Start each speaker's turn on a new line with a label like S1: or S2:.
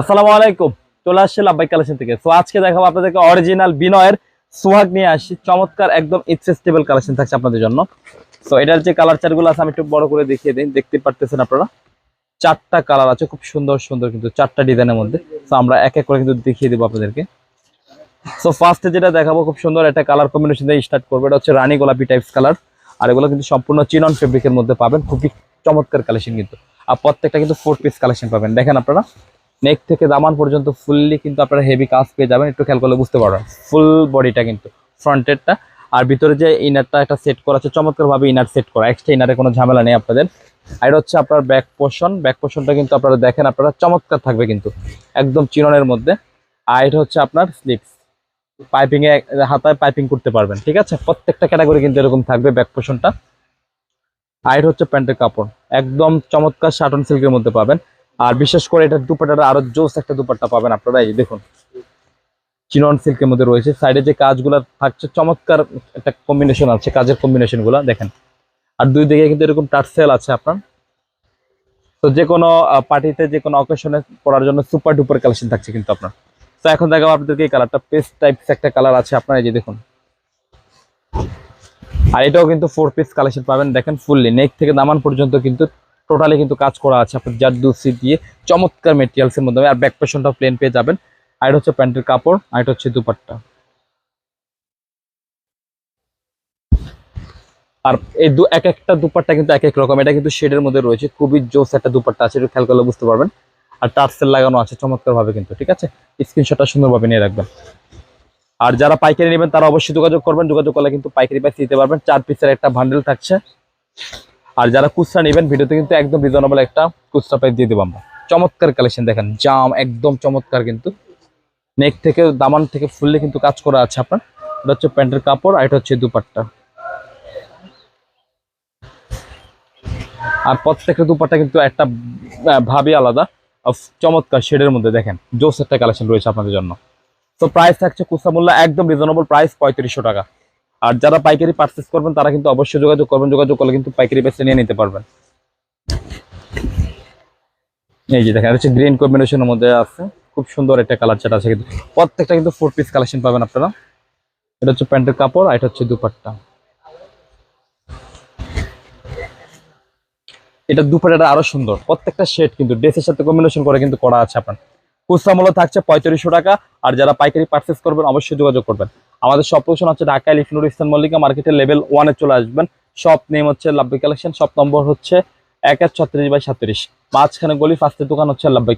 S1: আসসালামু আলাইকুম। চলে আসছে লাভবাই কালেকশন থেকে। তো আজকে দেখাবো আপনাদেরকে অরিজিনাল বিনয়ের সোহাগ নিয়ে আসি চমৎকার একদম এক্সেস্টেবল কালেকশন থাকছে আপনাদের জন্য। তো এটার যে কালার চারগুলো আছে, আমি একটু বড় করে দেখিয়ে দিই। দেখতে পারতেছেন আপনারা? চারটা কালার আছে, খুব সুন্দর সুন্দর কিন্তু চারটা ডিজাইনের মধ্যে। তো আমরা এক এক করে কিন্তু দেখিয়ে দেবো আপনাদেরকে। সো ফার্স্টে যেটা দেখাবো, খুব সুন্দর একটা কালার কম্বিনেশন দিয়ে স্টার্ট করব। এটা হচ্ছে রানী গোলাপি টাইপস কালার আর এগুলো কিন্তু সম্পূর্ণ চিনন ফেব্রিকের মধ্যে পাবেন। খুবই চমৎকার কালেকশন কিন্তু। আর প্রত্যেকটা কিন্তু ফোর পিস কালেকশন পাবেন। দেখেন আপনারা? নেক থেকে দামান পর্যন্ত ফুললি কিন্তু আপনারা হেভি কাজ পেয়ে যাবেন। একটু খেয়াল করলে বুঝতে পারবেন। ফুল বডিটা কিন্তু ফ্রন্টেরটা আর ভিতরে যে ইনারটা একটা সেট করা আছে চমৎকার ভাবে ইনার সেট করা এক্সট্রা ইনারে কোনো ঝামেলা নেই আপনাদের। আর হচ্ছে আপনার ব্যাক পোর্শন ব্যাক পোর্শনটা কিন্তু আপনারা দেখেন, আপনারা চমৎকার থাকবে কিন্তু। একদম চিরনের মধ্যে। আর এটা হচ্ছে আপনার স্লিপস পাইপিং এ, হাতায় পাইপিং করতে পারবেন, ঠিক আছে? প্রত্যেকটা ক্যাটাগরি কিন্তু এরকম থাকবে ব্যাক পোর্শনটা আর হচ্ছে প্যান্টের কাপড়। একদম চমৎকার শাটন সিল্কের মধ্যে পাবেন। আর বিশেষ করে এটা দুপাটাটা আরও জোস একটা দুপাট্টা পাবেন আপনারা, এই দেখুন। চিনন সিল্কের মধ্যে রয়েছে। সাইডে যে কাজগুলো থাকছে, চমৎকার একটা কম্বিনেশন আছে, কাজের কম্বিনেশনগুলা, দেখেন। আর দুই দিকে কিন্তু এরকম টার্সেল আছে আপনার। তো যে কোনো পার্টিতে যে কোনো অকেশনে পড়ার জন্য সুপার ডুপার কালেকশন থাকছে কিন্তু আপনার। তো এখন দেখাবো আপনাদেরকে এই কালারটা পেস্ট টাইপস একটা কালার আছে আপনার, এই যে দেখুন। আর এটাও কিন্তু ফোর পিস কালেকশন পাবেন, দেখেন ফুললি নেক থেকে নামান পর্যন্ত কিন্তু টোটালি কিন্তু কাজ করা আছে আপনার জারদুসি দিয়ে চমৎকার মেটেরিয়ালস এর মধ্যে। আর ব্যাক পেশনটা প্লেন পেয়ে যাবেন। আর এটা হচ্ছে প্যান্টের কাপড়, আর এটা হচ্ছে দুপাট্টা। আর এই দু এক একটা দুপাট্টা কিন্তু এক এক রকম। এটা কিন্তু শেডের মধ্যে রয়েছে। খুবই জোস একটা দুপাট্টা আছে একটু খেয়াল করলে বুঝতে পারবেন। আর টার্সেল লাগানো আছে চমৎকার ভাবে কিন্তু, ঠিক আছে? স্ক্রিনশটটা সুন্দরভাবে নিয়ে রাখবেন। আর যারা পাইকারি নেবেন, তারা অবশ্যই যোগাযোগ করবেন। যোগাযোগ করলে কিন্তু পাইকারি প্রাইস দিতে পারবেন। চার পিসের একটা ভান্ডেল থাকছে। আর যারা খুচরা নেবেন, ভিডিওতে কিন্তু একদম রিজনেবল একটা কুচরা প্রাইস দিয়ে দেবো আমরা। চমৎকার কালেকশন দেখেন, জাম, একদম চমৎকার কিন্তু। নেক থেকে, দামান থেকে ফুললে কিন্তু কাজ করা আছে আপনার। এটা হচ্ছে প্যান্টের কাপড় আর এটা হচ্ছে দুপাট্টা। আর প্রত্যেকটা দুপাট্টা কিন্তু একটা ভাবই আলাদা। চমৎকার শেডের মধ্যে দেখেন, জোস একটা কালেকশন রয়েছে আপনাদের জন্য। তো প্রাইস থাকছে খুচরা মূল্য একদম রিজনেবল প্রাইস পঁয়ত্রিশশো টাকা। আর যারা পাইকারি পারচেস করবেন, তারা কিন্তু অবশ্যই যোগাযোগ করবেন। যোগাযোগ করলে কিন্তু পাইকারি বেসে নিয়ে নিতে পারবেন। এই যে দেখেন হচ্ছে গ্রিন কম্বিনেশনের মধ্যে আছে। খুব সুন্দর একটা কালার চাট আছে কিন্তু। প্রত্যেকটা কিন্তু ফোর পিস কালেকশন পাবেন আপনারা। এটা হচ্ছে প্যান্টের কাপড়, আর এটা হচ্ছে দুপাট্টা। এটা দুপাট্টাটা আরও সুন্দর। প্রত্যেকটা শেড কিন্তু ড্রেসের সাথে কম্বিনেশন করে কিন্তু করা আছে আপনার। খুচরা মূল্য থাকছে পঁয়ত্রিশশো টাকা। আর যারা পাইকারি পারচেস করবেন, অবশ্যই যোগাযোগ করবেন। আমাদের সব লোকেশন হচ্ছে ঢাকা লিফনুর ইসলাম মল্লিকা মার্কেটের লেভেল ওয়ানে চলে আসবেন। সব নেম হচ্ছে লাভবাই কালেকশন সব নম্বর হচ্ছে এক এক ছত্রিশ বাই সাতত্রিশ। মাঝখানে গলি ফার্স্টের দোকান হচ্ছে লাভবাই